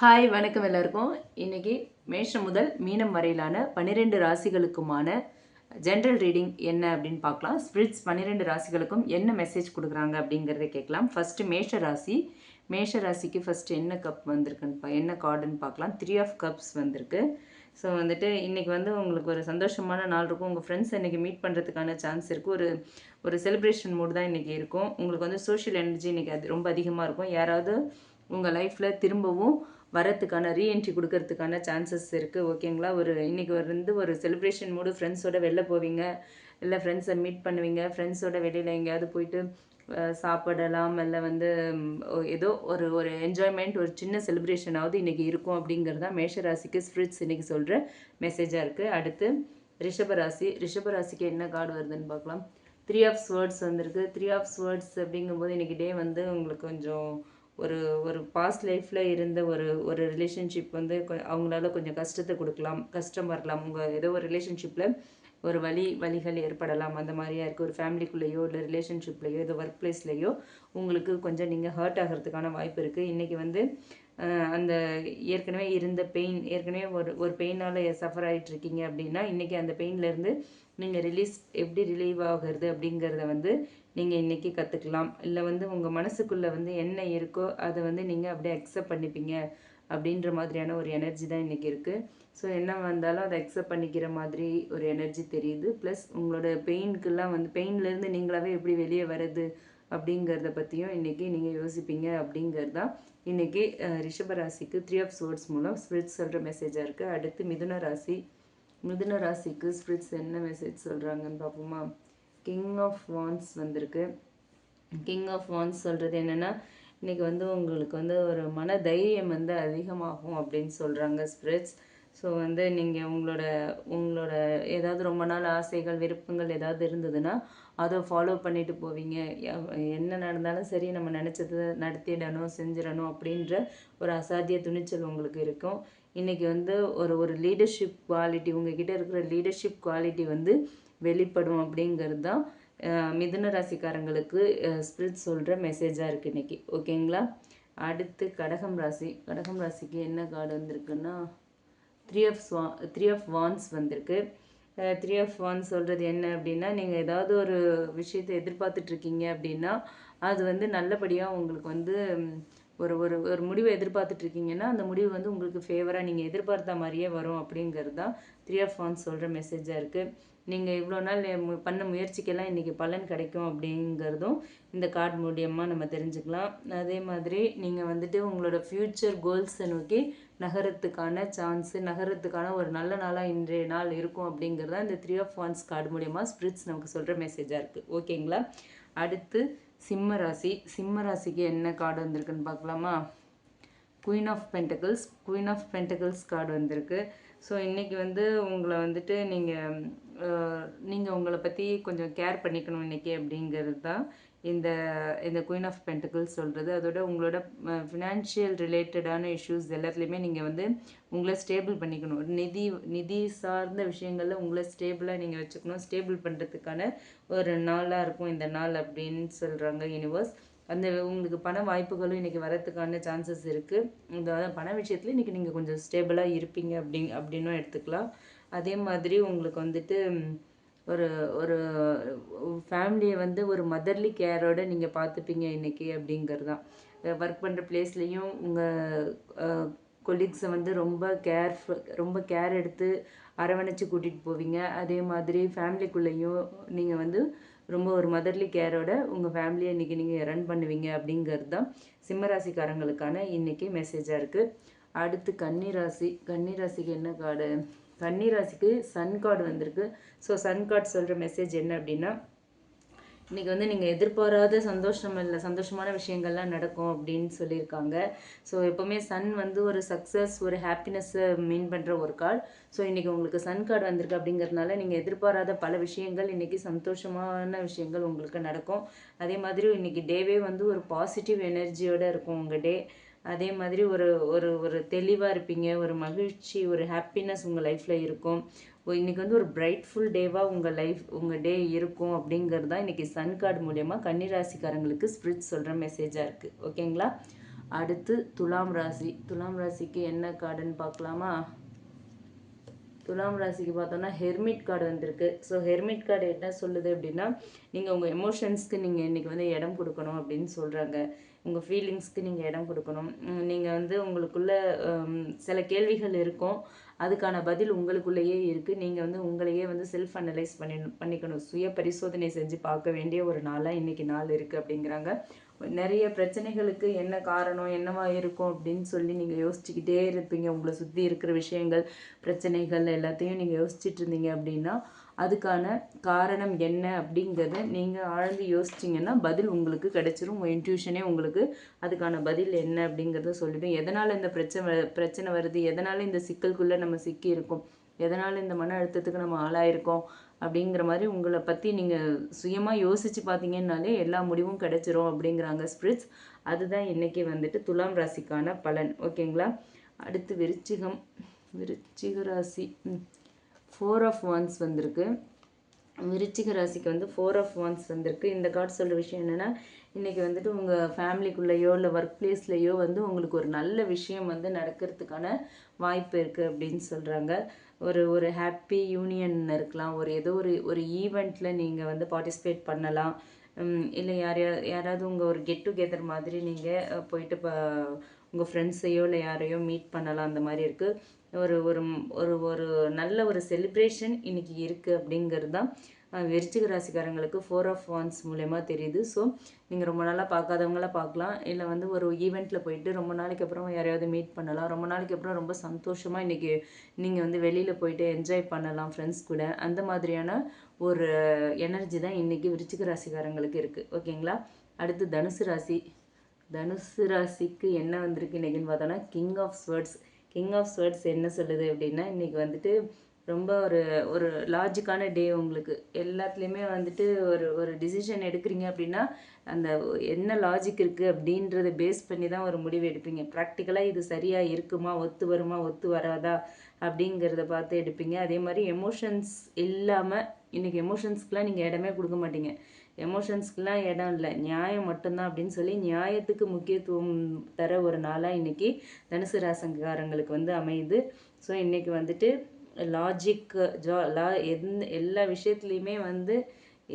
Hi வணக்கம் எல்லாருக்கும். இன்றைக்கி மேஷம் முதல் மீனம் வரையிலான பன்னிரெண்டு ராசிகளுக்குமான ஜென்ரல் ரீடிங் என்ன அப்படின்னு பார்க்கலாம். ஸ்பிரிட்ஸ் பன்னிரெண்டு ராசிகளுக்கும் என்ன மெசேஜ் கொடுக்குறாங்க அப்படிங்கிறத கேட்கலாம். ஃபஸ்ட்டு மேஷ ராசி. மேஷ ராசிக்கு ஃபஸ்ட்டு என்ன கப் வந்திருக்குன்னு பா என்ன கார்டுன்னு பார்க்கலாம். த்ரீ ஆஃப் கப்ஸ் வந்திருக்கு. ஸோ வந்துட்டு இன்றைக்கி வந்து உங்களுக்கு ஒரு சந்தோஷமான நாள் இருக்கும். உங்கள் ஃப்ரெண்ட்ஸ் இன்றைக்கி மீட் பண்ணுறதுக்கான சான்ஸ் இருக்குது ஒரு ஒரு செலிப்ரேஷன் மூடு தான் இன்றைக்கி இருக்கும். உங்களுக்கு வந்து சோஷியல் எனர்ஜி இன்றைக்கி அது ரொம்ப அதிகமாக இருக்கும். யாராவது உங்கள் லைஃப்பில் திரும்பவும் வரத்துக்கான ரீஎன்ட்ரி கொடுக்கறதுக்கான சான்சஸ் இருக்குது ஓகேங்களா ஒரு இன்றைக்கி வந்து ஒரு செலிப்ரேஷன் மூடு ஃப்ரெண்ட்ஸோட வெளில போவீங்க இல்லை ஃப்ரெண்ட்ஸை மீட் பண்ணுவீங்க ஃப்ரெண்ட்ஸோட வெளியில் எங்கேயாவது போயிட்டு சாப்பிடலாம் இல்லை வந்து ஏதோ ஒரு ஒரு என்ஜாய்மெண்ட் ஒரு சின்ன செலிப்ரேஷனாவது இன்றைக்கி இருக்கும் அப்படிங்கிறது தான் மேஷராசிக்கு ஸ்பிரிட்ஸ் இன்றைக்கி சொல்கிற மெசேஜாக இருக்குது அடுத்து ரிஷபராசி ரிஷபராசிக்கு என்ன கார்டு வருதுன்னு பார்க்கலாம். த்ரீ ஆஃப் ஸ்வேர்ட்ஸ் வந்திருக்கு. த்ரீ ஆஃப் ஸ்வேர்ட்ஸ் அப்படிங்கும்போது இன்றைக்கி டே வந்து உங்களுக்கு கொஞ்சம் ஒரு ஒரு பாஸ்ட் லைஃப்பில் இருந்த ஒரு ஒரு ரிலேஷன்ஷிப் வந்து அவங்களால கொஞ்சம் கஷ்டத்தை கொடுக்கலாம் கஷ்டம் வரலாம். உங்கள் ஏதோ ஒரு ரிலேஷன்ஷிப்பில் ஒரு வழி வழிகள் ஏற்படலாம். அந்த மாதிரியா இருக்குது ஒரு ஃபேமிலிக்குள்ளேயோ இல்லை ரிலேஷன்ஷிப்லேயோ ஏதோ ஒர்க் பிளேஸ்லேயோ உங்களுக்கு கொஞ்சம் நீங்கள் ஹர்ட் ஆகிறதுக்கான வாய்ப்பு இருக்குது இன்றைக்கி வந்து அந்த ஏற்கனவே இருந்த பெயின் ஏற்கனவே ஒரு ஒரு பெயினால் சஃபர் ஆகிட்டு இருக்கீங்க அப்படின்னா இன்றைக்கி அந்த பெயின்லேருந்து நீங்கள் ரிலீஸ் எப்படி ரிலீவ் ஆகிறது அப்படிங்கிறத வந்து நீங்கள் இன்றைக்கி கற்றுக்கலாம் இல்லை வந்து உங்கள் மனசுக்குள்ளே வந்து என்ன இருக்கோ அதை வந்து நீங்கள் அப்படியே அக்செப்ட் பண்ணிப்பீங்க. அப்படின்ற மாதிரியான ஒரு எனர்ஜி தான் இன்றைக்கி இருக்குது ஸோ என்ன வந்தாலும் அதை அக்செப்ட் பண்ணிக்கிற மாதிரி ஒரு எனர்ஜி தெரியுது. ப்ளஸ் உங்களோட பெயினுக்கெல்லாம் வந்து பெயின்லேருந்து நீங்களாவே எப்படி வெளியே வர்றது அப்படிங்கிறத பற்றியும் இன்றைக்கி நீங்கள் யோசிப்பீங்க அப்படிங்கிறது தான் இன்றைக்கி ரிஷபராசிக்கு த்ரீ ஆஃப் சோர்ட்ஸ் மூலம் ஸ்பிரிட்ஸ் சொல்கிற மெசேஜாக இருக்குது அடுத்து மிதுன ராசி. மிதுன ராசிக்கு ஸ்பிரிட்ஸ் என்ன மெசேஜ் சொல்கிறாங்கன்னு பார்ப்போமா? கிங் ஆஃப் வான்ஸ் வந்திருக்கு. கிங் ஆஃப் வான்ஸ் சொல்கிறது என்னென்னா இன்றைக்கி வந்து உங்களுக்கு வந்து ஒரு மன தைரியம் வந்து அதிகமாகும் அப்படின்னு சொல்கிறாங்க ஸ்பிரிட்ஸ் ஸோ வந்து நீங்கள் உங்களோட உங்களோட ஏதாவது ரொம்ப நாள் ஆசைகள் விருப்பங்கள் ஏதாவது இருந்ததுன்னா அதை ஃபாலோ பண்ணிட்டு போவீங்க. என்ன நடந்தாலும் சரி நம்ம நினச்சது நடத்திடணும் செஞ்சிடணும் அப்படின்ற ஒரு அசாத்திய துணிச்சல் உங்களுக்கு இருக்கும். இன்றைக்கி வந்து ஒரு ஒரு லீடர்ஷிப் குவாலிட்டி உங்ககிட்ட இருக்கிற லீடர்ஷிப் குவாலிட்டி வந்து வெளிப்படும் அப்படிங்கிறது தான் மிதுன ராசிக்காரங்களுக்கு ஸ்பிரிட் சொல்கிற மெசேஜாக இருக்குது இன்னைக்கு. ஓகேங்களா அடுத்து கடகம் ராசி. கடகம் ராசிக்கு என்ன கார்டு வந்திருக்குன்னா த்ரீ ஆஃப் ஸ்வா த்ரீ ஆஃப் வான்ஸ் வந்திருக்கு. த்ரீ ஆஃப் ஒன் சொல்கிறது என்ன அப்படின்னா நீங்கள் ஏதாவது ஒரு விஷயத்தை எதிர்பார்த்துட்ருக்கீங்க அப்படின்னா அது வந்து நல்லபடியாக உங்களுக்கு வந்து ஒரு ஒரு ஒரு முடிவை எதிர்பார்த்துட்ருக்கீங்கன்னா அந்த முடிவு வந்து உங்களுக்கு ஃபேவராக நீங்கள் எதிர்பார்த்த மாதிரியே வரும் அப்படிங்கிறது தான் த்ரீ ஆஃப் ஒன் சொல்கிற மெசேஜாக இருக்குது நீங்கள் இவ்வளோ நாள் பண்ண முயற்சிக்கெல்லாம் இன்றைக்கி பலன் கிடைக்கும் அப்படிங்கிறதும் இந்த கார்டு மூலியமாக நம்ம தெரிஞ்சுக்கலாம். அதே மாதிரி நீங்கள் வந்துட்டு உங்களோட ஃப்யூச்சர் கோல்ஸை நோக்கி நகரத்துக்கான சான்ஸு நகரத்துக்கான ஒரு நல்ல நாளாக இன்றைய நாள் இருக்கும் அப்படிங்கிறது இந்த த்ரீ ஆஃப் ஒன்ஸ் கார்டு மூலியமாக ஸ்பிரிட்ஸ் நமக்கு சொல்கிற மெசேஜாக இருக்குது ஓகேங்களா அடுத்து சிம்ம ராசி. சிம்ம ராசிக்கு என்ன கார்டு வந்திருக்குன்னு பார்க்கலாமா? Queen of pentacles queen of pentacles card வந்திருக்கு. ஸோ இன்றைக்கி வந்து உங்களை வந்துட்டு நீங்கள் நீங்கள் உங்களை பற்றி கொஞ்சம் கேர் பண்ணிக்கணும் இன்றைக்கி அப்படிங்கிறது தான் இந்த இந்த குயின் ஆஃப் பென்டகிள்ஸ் சொல்கிறது அதோட உங்களோட ஃபினான்ஷியல் ரிலேட்டடான இஷ்யூஸ் எல்லாத்துலேயுமே நீங்கள் வந்து உங்களை ஸ்டேபிள் பண்ணிக்கணும். நிதி நிதி சார்ந்த விஷயங்களில் உங்களை ஸ்டேபிளாக நீங்கள் வச்சுக்கணும். ஸ்டேபிள் பண்ணுறதுக்கான ஒரு நாளாக இருக்கும் இந்த நாள் அப்படின்னு சொல்கிறாங்க யூனிவர்ஸ் அந்த உங்களுக்கு பண வாய்ப்புகளும் இன்றைக்கி வரத்துக்கான சான்சஸ் இருக்குது இந்த பண விஷயத்தில் இன்றைக்கி நீங்கள் கொஞ்சம் ஸ்டேபிளாக இருப்பீங்க அப்படி அப்படின்னும் எடுத்துக்கலாம். அதே மாதிரி உங்களுக்கு வந்துட்டு ஒரு ஒரு ஃபேமிலியை வந்து ஒரு மதர்லி கேரோட நீங்கள் பார்த்துப்பீங்க இன்றைக்கி அப்படிங்கிறது தான் ஒர்க் பண்ணுற பிளேஸ்லேயும் உங்கள் கொலீக்ஸை வந்து ரொம்ப கேர் ரொம்ப கேர் எடுத்து அரவணைச்சு கூட்டிகிட்டு போவீங்க. அதே மாதிரி ஃபேமிலிக்குள்ளேயும் நீங்கள் வந்து ரொம்ப ஒரு மதர்லி கேரோட உங்கள் ஃபேமிலியை இன்றைக்கி நீங்கள் ரன் பண்ணுவீங்க அப்படிங்கிறது தான் சிம்மராசிக்காரங்களுக்கான இன்றைக்கி மெசேஜாக இருக்குது அடுத்து கன்னிராசி கன்னிராசிக்கு என்ன கார்டு? கன்னிராசிக்கு சன் கார்டு வந்திருக்கு. ஸோ சன் கார்டு சொல்கிற மெசேஜ் என்ன அப்படின்னா இன்றைக்கி வந்து நீங்கள் எதிர்பாராத சந்தோஷம் இல்லை சந்தோஷமான விஷயங்கள்லாம் நடக்கும் அப்படின்னு சொல்லியிருக்காங்க. ஸோ எப்போவுமே சன் வந்து ஒரு சக்ஸஸ் ஒரு ஹாப்பினஸ்ஸை மீன் பண்ணுற ஒரு கார்டு ஸோ இன்றைக்கி உங்களுக்கு சன் கார்டு வந்திருக்கு அப்படிங்கிறதுனால நீங்கள் எதிர்பாராத பல விஷயங்கள் இன்றைக்கி சந்தோஷமான விஷயங்கள் உங்களுக்கு நடக்கும். அதே மாதிரி இன்றைக்கி டேவே வந்து ஒரு பாசிட்டிவ் எனர்ஜியோடு இருக்கும் உங்கள் டே அதே மாதிரி ஒரு ஒரு ஒரு தெளிவாக இருப்பீங்க ஒரு மகிழ்ச்சி ஒரு ஹாப்பினஸ் உங்கள் லைஃப்பில் இருக்கும். இன்றைக்கி வந்து ஒரு பிரைட்ஃபுல் டேவாக உங்கள் லைஃப் உங்கள் டே இருக்கும் அப்படிங்கிறது தான் இன்றைக்கி சன் கார்டு மூலயமா கன்னிராசிக்காரங்களுக்கு ஸ்பிரிட் சொல்கிற மெசேஜாக இருக்குது ஓகேங்களா அடுத்து துலாம் ராசி. துலாம் ராசிக்கு என்ன கார்டுன்னு பார்க்கலாமா? துலாம் ராசிக்கு பார்த்தோன்னா ஹெர்மிட் கார்டு வந்திருக்கு. ஸோ ஹெர்மிட் கார்டு என்ன சொல்லுது அப்படின்னா நீங்கள் உங்கள் எமோஷன்ஸ்க்கு நீங்கள் இன்றைக்கி வந்து இடம் கொடுக்கணும் அப்படின்னு சொல்கிறாங்க உங்கள் ஃபீலிங்ஸ்க்கு நீங்கள் இடம் கொடுக்கணும். நீங்கள் வந்து உங்களுக்குள்ள சில கேள்விகள் இருக்கும். அதுக்கான பதில் உங்களுக்குள்ளேயே இருக்குது நீங்கள் வந்து உங்களையே வந்து செல்ஃப் அனலைஸ் பண்ணி பண்ணிக்கணும். சுய பரிசோதனை செஞ்சு பார்க்க வேண்டிய ஒரு நாளாக இன்றைக்கி நாள் இருக்குது அப்படிங்கிறாங்க. நிறைய பிரச்சனைகளுக்கு என்ன காரணம் என்னவா இருக்கும் அப்படின்னு சொல்லி நீங்கள் யோசிச்சுக்கிட்டே இருப்பீங்க. உங்களை சுற்றி இருக்கிற விஷயங்கள் பிரச்சனைகள் எல்லாத்தையும் நீங்கள் யோசிச்சுட்டு இருந்தீங்க அப்படின்னா அதுக்கான காரணம் என்ன அப்படிங்கிறத நீங்கள் ஆழ்ந்து யோசிச்சிங்கன்னா பதில் உங்களுக்கு கிடச்சிரும். உங்கள் இன்ட்யூஷனே உங்களுக்கு அதுக்கான பதில் என்ன அப்படிங்கிறத சொல்லிடும். எதனால் இந்த பிரச்சனை வ- பிரச்சனை வருது? எதனால் இந்த சிக்கலுக்குள்ளே நம்ம சிக்கி இருக்கோம்? எதனால் இந்த மன அழுத்தத்துக்கு நம்ம ஆளாயிருக்கோம்? அப்படிங்கிற மாதிரி உங்களை பற்றி நீங்கள் சுயமாக யோசித்து பார்த்தீங்கன்னாலே எல்லா முடிவும் கிடைச்சிரும் அப்படிங்கிறாங்க ஸ்பிரிட்ஸ் அதுதான் இன்றைக்கி வந்துட்டு துலாம் ராசிக்கான பலன். ஓகேங்களா? அடுத்து விருச்சிகம். விருச்சிக ராசி. ஃபோர் ஆஃப் ஒன்ஸ் வந்திருக்கு. விருச்சிக ராசிக்கு வந்து ஃபோர் ஆஃப் ஒன்ஸ் வந்திருக்கு. இந்த கார்டு சொல்கிற விஷயம் என்னென்னா இன்றைக்கி வந்துட்டு உங்கள் ஃபேமிலிக்குள்ளேயோ இல்லை ஒர்க் பிளேஸ்லேயோ வந்து உங்களுக்கு ஒரு நல்ல விஷயம் வந்து நடக்கிறதுக்கான வாய்ப்பு இருக்குது அப்படின்னு சொல்கிறாங்க ஒரு ஒரு ஹாப்பி யூனியன் இருக்கலாம். ஒரு ஏதோ ஒரு ஒரு ஈவெண்ட்டில் நீங்கள் வந்து பார்ட்டிசிபேட் பண்ணலாம். இல்லை யாரையா யாராவது உங்கள் ஒரு கெட் டுகெதர் மாதிரி நீங்கள் போயிட்டு இப்போ உங்கள் ஃப்ரெண்ட்ஸையோ இல்லை யாரையோ மீட் பண்ணலாம். அந்த மாதிரி இருக்குது ஒரு ஒரு ஒரு ஒரு நல்ல ஒரு செலிப்ரேஷன் இன்னைக்கு இருக்குது அப்படிங்கிறது தான் அஹ், விருச்சிக ராசிக்காரங்களுக்கு ஃபோர் ஆஃப் ஒன்ஸ் மூலயமா தெரியுது. ஸோ நீங்கள் ரொம்ப நாளாக பார்க்காதவங்களாம் பார்க்கலாம். இல்லை வந்து ஒரு ஈவெண்ட்டில் போயிட்டு ரொம்ப நாளைக்கு அப்புறம் யாரையாவது மீட் பண்ணலாம். ரொம்ப நாளைக்கு அப்புறம் ரொம்ப சந்தோஷமாக இன்றைக்கி நீங்கள் வந்து வெளியில் போயிட்டு என்ஜாய் பண்ணலாம் ஃப்ரெண்ட்ஸ் கூட. அந்த மாதிரியான ஒரு எனர்ஜி தான் இன்றைக்கி விருச்சிக ராசிக்காரங்களுக்கு இருக்குது ஓகேங்களா? அடுத்து தனுசு ராசி. தனுசு ராசிக்கு என்ன வந்திருக்கு இன்னைக்குன்னு பார்த்தோன்னா king of swords king of swords என்ன சொல்லுது அப்படின்னா இன்றைக்கி வந்துட்டு ரொம்ப ஒரு ஒரு லாஜிக்கான டே உங்களுக்கு. எல்லாத்துலேயுமே வந்துட்டு ஒரு ஒரு டிசிஷன் எடுக்கிறீங்க அப்படின்னா அந்த என்ன லாஜிக் இருக்குது அப்படின்றத பேஸ் பண்ணி தான் ஒரு முடிவு எடுப்பீங்க. ப்ராக்டிக்கலாக இது சரியாக இருக்குமா ஒத்து வருமா ஒத்து வராதா அப்படிங்கிறத பார்த்து எடுப்பீங்க. அதே மாதிரி எமோஷன்ஸ் இல்லாமல் இன்றைக்கி எமோஷன்ஸ்க்குலாம் நீங்கள் இடமே கொடுக்க மாட்டீங்க. எமோஷன்ஸ்க்குலாம் இடம் இல்லை. நியாயம் மட்டும்தான் அப்படின்னு சொல்லி நியாயத்துக்கு முக்கியத்துவம் தர ஒரு நாளாக இன்றைக்கி தனுசு ராசங்காரங்களுக்கு வந்து அமையுது. ஸோ இன்றைக்கி வந்துட்டு லாஜிக் ஜா லா எந்த எல்லா விஷயத்துலையுமே வந்து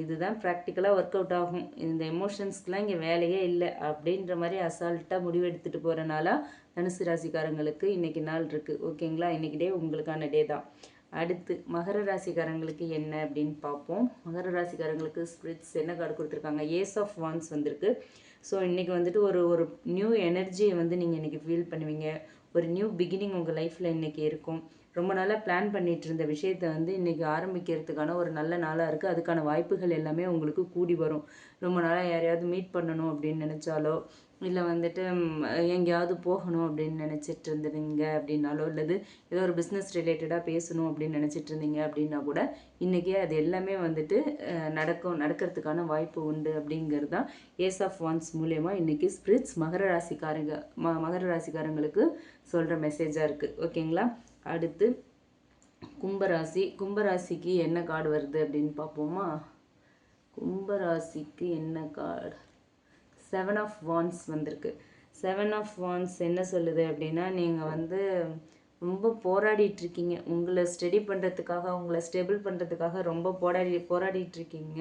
இதுதான் ப்ராக்டிக்கலாக ஒர்க் அவுட் ஆகும். இந்த எமோஷன்ஸ்க்குலாம் இங்கே வேலையே இல்லை அப்படின்ற மாதிரி அசால்ட்டாக முடிவெடுத்துட்டு போகிறனால தனுசு ராசிக்காரங்களுக்கு இன்றைக்கி நாள் இருக்குது ஓகேங்களா இன்னைக்கு டே உங்களுக்கான டே தான். அடுத்து மகர ராசிக்காரங்களுக்கு என்ன அப்படின்னு பார்ப்போம். மகர ராசிக்காரங்களுக்கு ஸ்பிரிட்ஸ் என்ன கார்டு கொடுத்துருக்காங்க? ஏஸ் ஆஃப் வான்ஸ் வந்திருக்கு. ஸோ இன்றைக்கி வந்துட்டு ஒரு ஒரு நியூ எனர்ஜியை வந்து நீங்கள் இன்றைக்கி ஃபீல் பண்ணுவீங்க. ஒரு நியூ பிகினிங் உங்கள் லைஃப்பில் இன்றைக்கி இருக்கும். ரொம்ப நாளாக பிளான் பண்ணிகிட்டு இருந்த விஷயத்தை வந்து இன்றைக்கி ஆரம்பிக்கிறதுக்கான ஒரு நல்ல நாளாக இருக்குது அதுக்கான வாய்ப்புகள் எல்லாமே உங்களுக்கு கூடி வரும். ரொம்ப நாளாக யாரையாவது மீட் பண்ணணும் அப்படின்னு நினச்சாலோ இல்லை வந்துட்டு எங்கேயாவது போகணும் அப்படின்னு நினச்சிட்டு இருந்தீங்க அப்படின்னாலோ இல்லது ஏதோ ஒரு பிஸ்னஸ் ரிலேட்டடாக பேசணும் அப்படின்னு நினச்சிட்டு இருந்தீங்க அப்படின்னா கூட இன்றைக்கி அது எல்லாமே வந்துட்டு நடக்கும் நடக்கிறதுக்கான வாய்ப்பு உண்டு அப்படிங்கிறது தான் ஏஸ் ஆஃப் வான்ஸ் மூலயமா இன்றைக்கி ஸ்பிரிட்ஸ் மகர ராசிக்காரங்க ம மகர ராசிக்காரங்களுக்கு சொல்கிற மெசேஜாக இருக்குது ஓகேங்களா அடுத்து கும்பராசி கும்பராசிக்கு என்ன கார்டு வருது அப்படின்னு பார்ப்போமா? கும்பராசிக்கு என்ன கார்டு செவன் ஆஃப் வான்ஸ் வந்திருக்கு. செவன் ஆஃப் வான்ஸ் என்ன சொல்லுது அப்படின்னா நீங்கள் வந்து ரொம்ப போராடிட்டு இருக்கீங்க உங்களை ஸ்டடி பண்ணுறதுக்காக உங்களை ஸ்டெபிள் பண்ணுறதுக்காக ரொம்ப போராடி போராடிட்டு இருக்கீங்க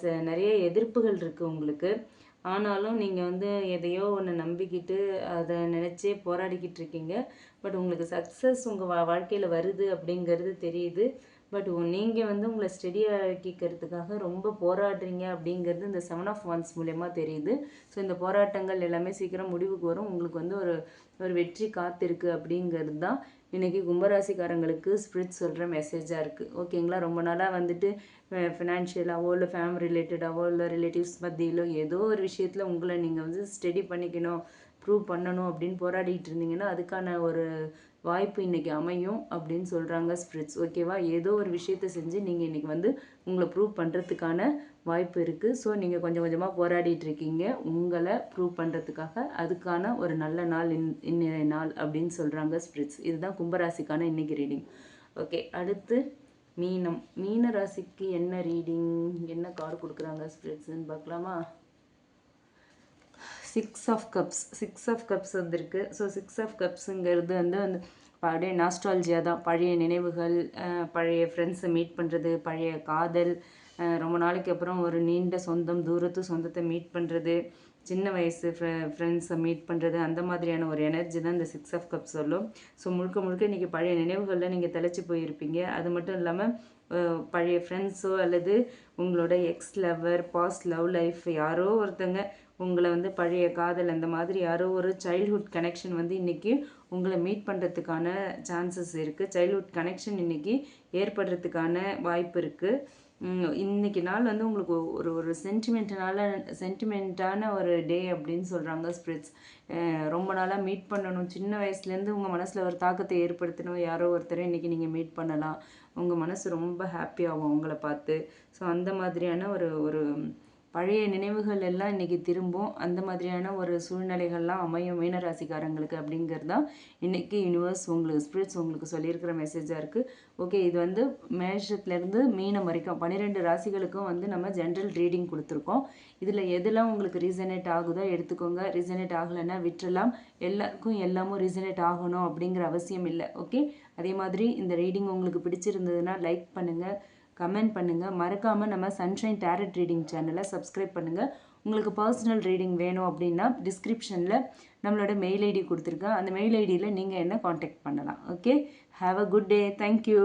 ச- நிறைய எதிர்ப்புகள் இருக்குது உங்களுக்கு. ஆனாலும் நீங்கள் வந்து எதையோ ஒன்று நம்பிக்கிட்டு அதை நினச்சே போராடிக்கிட்டு இருக்கீங்க பட் உங்களுக்கு சக்ஸஸ் உங்கள் வா வாழ்க்கையில் வருது அப்படிங்கிறது தெரியுது. பட் நீங்கள் வந்து உங்களை ஸ்டெடியாக்கிக்கிறதுக்காக ரொம்ப போராடுறீங்க அப்படிங்கிறது இந்த செவன் ஆஃப் ஒன்ஸ் மூலயமா தெரியுது. ஸோ இந்த போராட்டங்கள் எல்லாமே சீக்கிரம் முடிவுக்கு வரும். உங்களுக்கு வந்து ஒரு ஒரு வெற்றி காத்திருக்கு அப்படிங்கிறது தான் இன்றைக்கி கும்பராசிக்காரங்களுக்கு ஸ்பிரிட் சொல்கிற மெசேஜாக இருக்குது ஓகேங்களா ரொம்ப நாளாக வந்துட்டு ஃபினான்ஷியலாகவோ இல்லை ஃபேமிலி ரிலேட்டடாகவோ இல்லை ரிலேட்டிவ்ஸ் மத்தியிலோ ஏதோ ஒரு விஷயத்தில் உங்களை நீங்கள் வந்து ஸ்டடி பண்ணிக்கணும் ப்ரூவ் பண்ணணும் அப்படின்னு போராடிட்டு இருந்தீங்கன்னா அதுக்கான ஒரு வாய்ப்பு இன்னைக்கு அமையும் அப்படின்னு சொல்கிறாங்க ஸ்பிரிட்ஸ். ஓகேவா? ஏதோ ஒரு விஷயத்தை செஞ்சு நீங்கள் இன்றைக்கி வந்து உங்களை ப்ரூவ் பண்ணுறதுக்கான வாய்ப்பு இருக்குது ஸோ நீங்கள் கொஞ்சம் கொஞ்சமாக போராடிட்டு இருக்கீங்க. உங்களை ப்ரூவ் பண்ணுறதுக்காக அதுக்கான ஒரு நல்ல நாள் இன் இன்னைய நாள் அப்படின்னு சொல்கிறாங்க ஸ்பிரிட்ஸ். இதுதான் கும்பராசிக்கான இன்னைக்கு ரீடிங் ஓகே அடுத்து மீனம். மீன ராசிக்கு என்ன ரீடிங் என்ன கார்டு கொடுக்குறாங்க ஸ்பிரிட்ஸ்ன்னு பார்க்கலாமா? Six of cups six of cups வந்திருக்கு. ஸோ சிக்ஸ் ஆஃப் கப்ஸுங்கிறது வந்து வந்து அப்படியே நாஸ்டாலஜியா தான். பழைய நினைவுகள் பழைய ஃப்ரெண்ட்ஸை மீட் பண்ணுறது பழைய காதல் ரொம்ப நாளைக்கு அப்புறம் ஒரு நீண்ட சொந்தம் தூரத்து சொந்தத்தை மீட் பண்ணுறது சின்ன வயசு ஃப்ரெ ஃப்ரெண்ட்ஸை மீட் பண்ணுறது அந்த மாதிரியான ஒரு எனர்ஜி தான் இந்த சிக்ஸ் ஆஃப் கப் சொல்லும். ஸோ முழுக்க முழுக்க இன்றைக்கி பழைய நினைவுகளில் நீங்கள் தெளிச்சு போயிருப்பீங்க. அது மட்டும் இல்லாமல் பழைய ஃப்ரெண்ட்ஸோ அல்லது உங்களோட ex lover past love life யாரோ ஒருத்தங்க உங்களை வந்து பழைய காதல் அந்த மாதிரி யாரோ ஒரு சைல்ட்ஹுட் கனெக்ஷன் வந்து இன்றைக்கி உங்களை மீட் பண்ணுறதுக்கான சான்சஸ் இருக்குது சைல்ட்ஹுட் கனெக்ஷன் இன்றைக்கி ஏற்படுறதுக்கான வாய்ப்பு இருக்குது இன்றைக்கி இன்னைக்கு நாள் வந்து உங்களுக்கு ஒரு ஒரு சென்டிமெண்ட்னால சென்டிமெண்ட்டான ஒரு டே அப்படின்னு சொல்கிறாங்க ஸ்பிரிட்ஸ் ரொம்ப நாளாக மீட் பண்ணணும். சின்ன வயசுலேருந்து உங்கள் மனசில் ஒரு தாக்கத்தை ஏற்படுத்தணும். யாரோ ஒருத்தரை இன்றைக்கி நீங்கள் மீட் பண்ணலாம். உங்கள் மனசு ரொம்ப ஹாப்பியாகும் உங்களை பார்த்து. ஸோ அந்த மாதிரியான ஒரு ஒரு பழைய நினைவுகள் எல்லாம் இன்றைக்கி திரும்பும். அந்த மாதிரியான ஒரு சூழ்நிலைகள்லாம் அமையும் மீனராசிக்காரங்களுக்கு அப்படிங்கிறது தான் இன்றைக்கி யூனிவர்ஸ் உங்களுக்கு ஸ்பிரிட்ஸ் உங்களுக்கு சொல்லியிருக்கிற மெசேஜாக இருக்குது ஓகே இது வந்து மேஷத்துலேருந்து மீனம் வரைக்கும் பன்னிரெண்டு ராசிகளுக்கும் வந்து நம்ம ஜென்ரல் ரீடிங் கொடுத்துருக்கோம். இதில் எதெல்லாம் உங்களுக்கு ரீசனேட் ஆகுதோ எடுத்துக்கோங்க. ரீசனேட் ஆகலைன்னா விட்டுறலாம். எல்லாருக்கும் எல்லாமும் ரீசனேட் ஆகணும் அப்படிங்கிற அவசியம் இல்லை. ஓகே அதே மாதிரி இந்த ரீடிங் உங்களுக்கு பிடிச்சிருந்ததுன்னா லைக் பண்ணுங்கள் கமெண்ட் பண்ணுங்கள் மறக்காமல் நம்ம சன்ஷைன் டேரட் ரீடிங் சேனலை சப்ஸ்கிரைப் பண்ணுங்கள் உங்களுக்கு பர்சனல் ரீடிங் வேணும் அப்படின்னா டிஸ்கிரிப்ஷனில் நம்மளோட மெயில் ஐடி கொடுத்துருக்கேன். அந்த மெயில் ஐடியில் நீங்கள் என்ன காண்டாக்ட் பண்ணலாம். Okay have a good day thank you